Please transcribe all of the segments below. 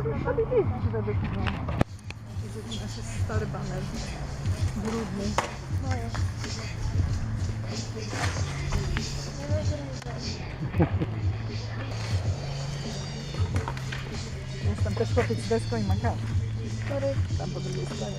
sobie jeździć według mnie. Widzę nasz stary baner. Brudny. Jest. Tam też chłopiec z deską i maka. Który Tam po drugiej stronie.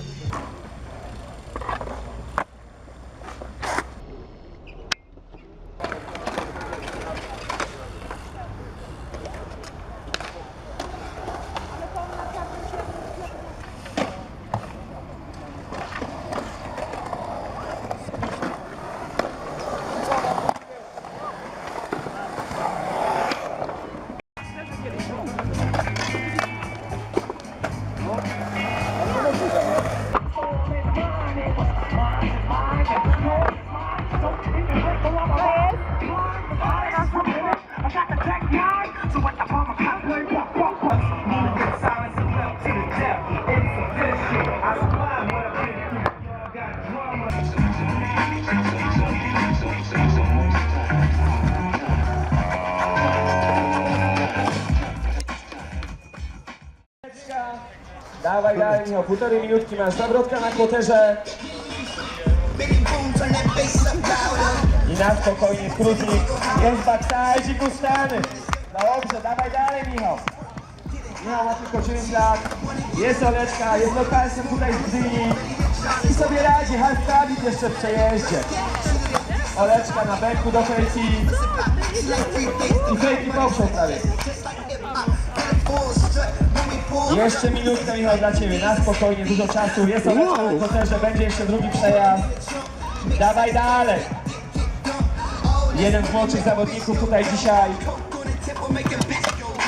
Dawaj, dawaj, Michał, półtorej minutki masz. Zawrotka na kłoterze. I na spokojnie, skrótnik. Jest backside ustany. Dobrze, dawaj dalej, Michał. Michał ma tylko 9 lat. Jest Oleczka, jest lokalsem tutaj z Gdyni. I sobie radzi, half jeszcze w przejeździe. Oleczka na beku do fejki. I fejki poprzą prawie. Jeszcze minutka Michał dla Ciebie, na spokojnie, dużo czasu, jest Oleczka na koterze, będzie jeszcze drugi przejazd. Dawaj dalej. Jeden z młodszych zawodników tutaj dzisiaj.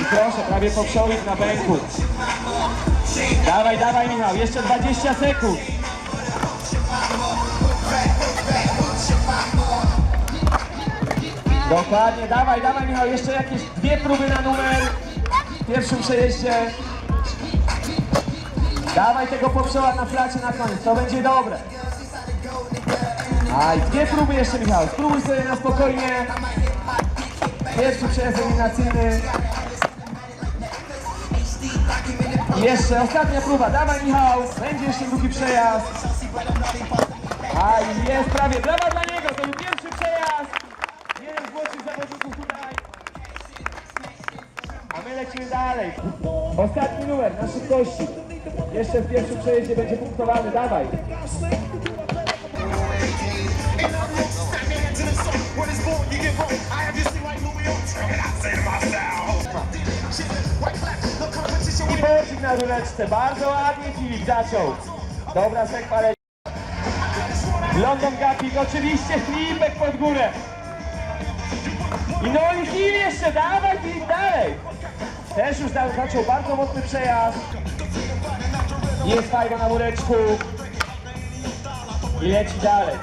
I proszę, prawie poprzowik na bęku. Dawaj, dawaj Michał, jeszcze 20 sekund. Dokładnie, dawaj, dawaj Michał, jeszcze jakieś dwie próby na numer w pierwszym przejeździe. Dawaj tego poprzała na flacie na koniec, to będzie dobre. Aj, dwie próby jeszcze Michał, spróbuj sobie na spokojnie. Pierwszy przejazd eliminacyjny. Jeszcze ostatnia próba, dawaj Michał, będzie jeszcze drugi przejazd. Aj, jest prawie, brawa dla niego, to był pierwszy przejazd. Jeden z młodszych zawodników tutaj. A my lecimy dalej. Ostatni numer na szybkości. Jeszcze w pierwszym przejeździe będzie punktowany, dawaj. I bocik na rureczce, bardzo ładnie Filip zaczął. Dobra sekwa leci. London Gapik, oczywiście flipek pod górę. I no i Filip jeszcze, dawaj Filip dalej. Też już za- zaczął bardzo mocny przejazd. Jest fajna na mureczku. I leci dalej.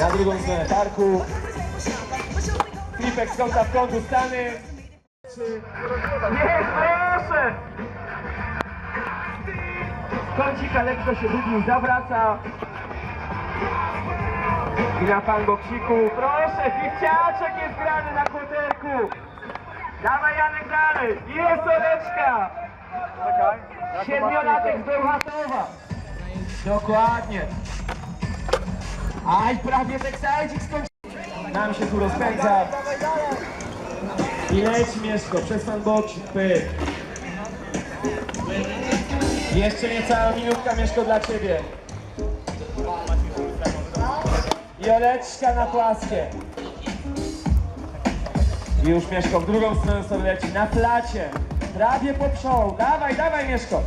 Na drugą stronę parku. Flipek z kąta w kąt ustany. Jest, proszę! Kącika lekko się Dudnik zawraca. I na panboksiku. Proszę, fifciaczek jest grany na kłoterku. Dawaj Janek dalej. Jest Oleczka. Siedmiolatek z Bełchatowa. Dokładnie. Aj, prawie teksajcik skończył. Nam się tu rozpędza. I leci Mieszko, przez fanboksik, pyk. Jeszcze niecała minutka Mieszko dla Ciebie. I Oleczka na płaskie. I już Mieszko w drugą stronę sobie leci, na placie. Prawie poprzą. Dawaj, dawaj Mieszko.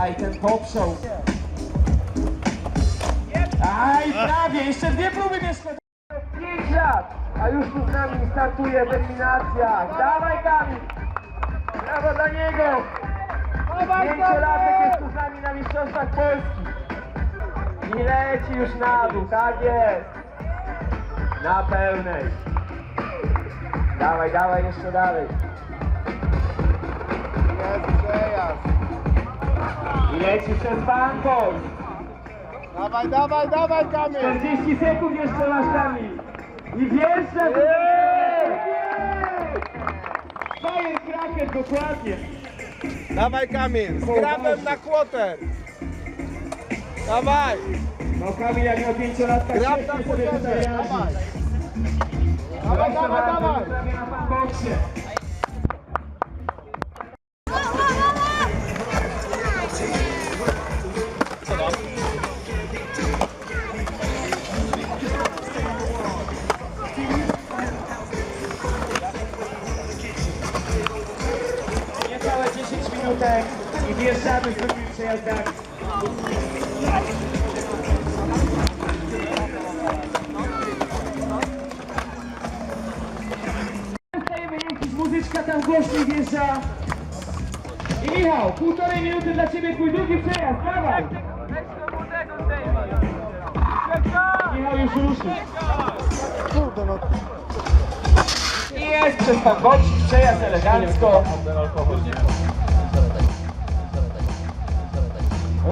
Aj, ten poprzą. Aj, prawie, jeszcze dwie próby Mieszko. 5 lat, a już tu z nami startuje w eliminacjach. Dawaj Kamil! Brawo dla niego! Pięciolatek jest tu z nami na Mistrzostwach Polski. I leci już na dół, tak jest. Na pełnej. Dawaj, dawaj, jeszcze dalej. Jest przejazd. Leci przez Bankos. Dawaj, dawaj, dawaj Kamil! 40 sekund jeszcze masz Kamil. I wjeżdża tu. Jej! Firecracker, dokładnie. Dawaj Kamil, z grabem na kłotę. Dawaj, No Kamil jak miał pięciolatka, grab świetnie na sobie kłotę. Dawaj. Dawaj, dawaj. Niecałe 10 minutek i wjeżdżamy z drugimi przejazdami. Muzyczka tam głośniej wjeżdża. I Michał, półtorej minuty dla Ciebie twój drugi przejazd, dawaj! Michał już ruszył. I jest przez pan Bocik, przejazd elegancko.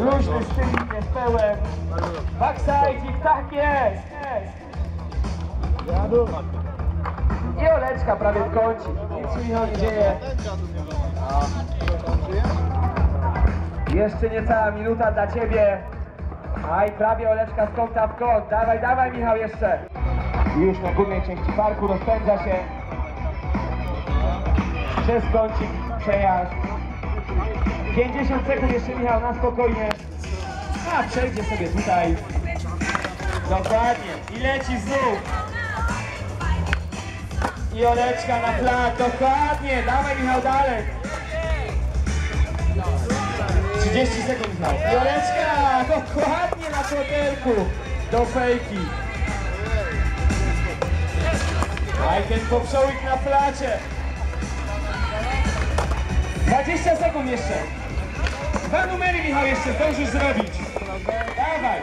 Luźny styl, jest pełen. Backside, tak jest, jest. I Oleczka prawie w kącie. Michał dzieje. Jeszcze niecała minuta dla Ciebie. Aj, prawie Oleczka z kąta w kąt. Dawaj, dawaj Michał jeszcze. Już na górnej części parku rozpędza się. Przez kącik przejazd. 50 sekund jeszcze Michał na spokojnie. A przejdzie sobie tutaj. Dokładnie. I leci znów. I Oleczka na flag, dokładnie, dawaj Michał dalej. 30 sekund Michał. I Oleczka, dokładnie na fotelku, do fejki. Aj ten poprzółek na flacie. 20 sekund jeszcze. Dwa numery Michał jeszcze zdążysz zrobić. Dawaj.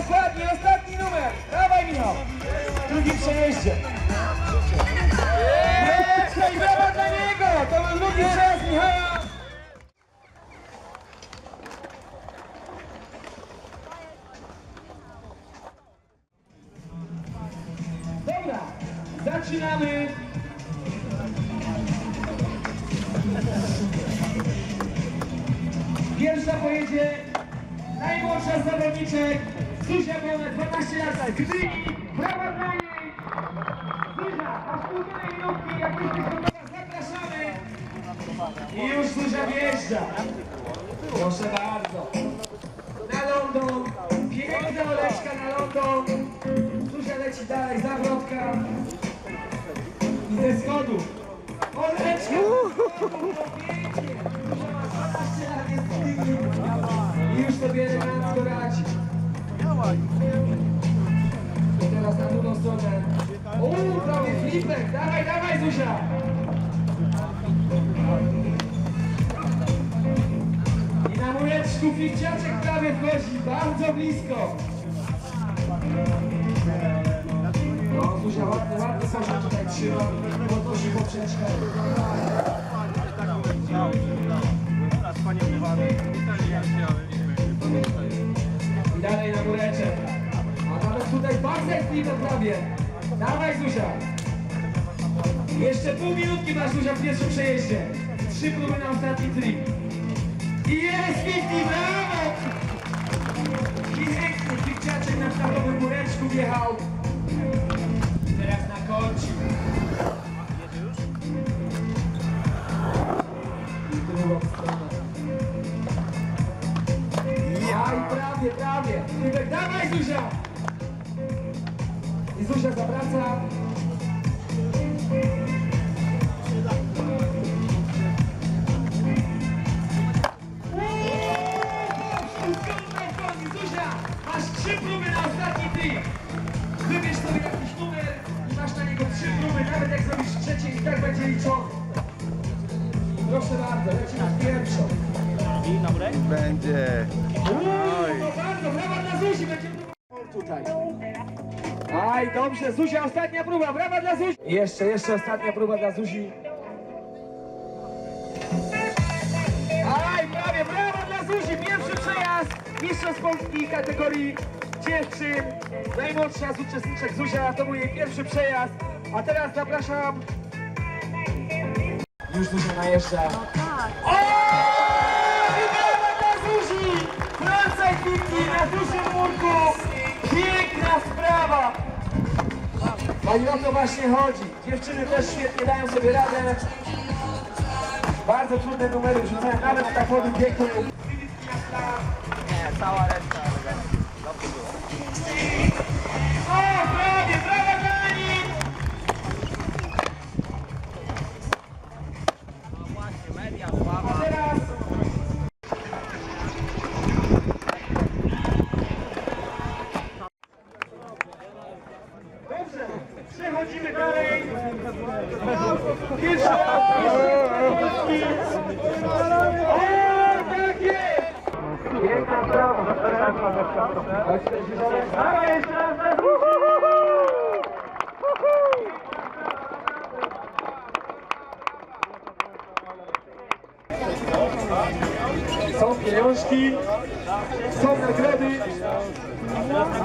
Dokładnie, ostatni numer. Dawaj Michał. W drugim przejeździe. I brawa dla niego. To był drugi przejazd Michała. Dobra, zaczynamy. Pierwsza pojedzie najmłodsza z zawodniczek Zuzia Bona, 12 lat z Gdyni. Brawa dla niej! Zuzia, masz półtorej minutki, jak jesteś gotowa, zapraszamy! I już Zuzia wjeżdża. Proszę bardzo. Na London. Piękna Oleczka na London. Zuzia leci dalej, zawrotka. I ze schodu. Oleczka! Pięknie. Zuzia ma 12 lat, jest Gdyni. I już sobie elegancko radzi. Teraz na drugą stronę. Uuu, prawie flipek. Dawaj, dawaj Zuzia. I na mureczku fikciaczek prawie wchodzi. Bardzo blisko. No, Zuzia ładnie, ładnie Zuzia tutaj trzyma. Podnosi poprzeczkę. Baksek flipek prawie. Dawaj Zuzia. Jeszcze pół minutki masz Zuzia w pierwszym przejeździe. Trzy próby na ostatni trik. I jest 50, brawo! Piękny fikciaczek na startowym mureczku wjechał. Masz trzy próby na ostatni trik. Wybierz sobie jakiś numer i masz na niego trzy próby. Nawet jak zrobisz trzecie i tak będzie liczony. Proszę bardzo, lecimy z pierwszą. Będzie. Uuu, no bardzo, brawa dla Zuzi, będzie tutaj. Aj, dobrze, Zuzia, ostatnia próba, brawa dla Zuzi. Jeszcze, jeszcze ostatnia próba dla Zuzi. Mistrzostw Polski kategorii dziewczyn. Najmłodsza z uczestniczek Zuzia, to był jej pierwszy przejazd. A teraz zapraszam... Już Zuzia najeżdża. No tak. O! Brawa dla Zuzi! Praca kwitki na dużym murku! Piękna sprawa! No i o to właśnie chodzi. Dziewczyny też świetnie dają sobie radę. Bardzo trudne numery rzucają nawet w tak młodym wieku. Pieniążki, są nagrody,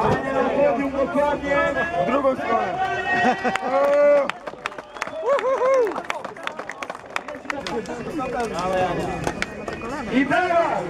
ale nie na podium dokładnie. W drugą stronę. I brawa!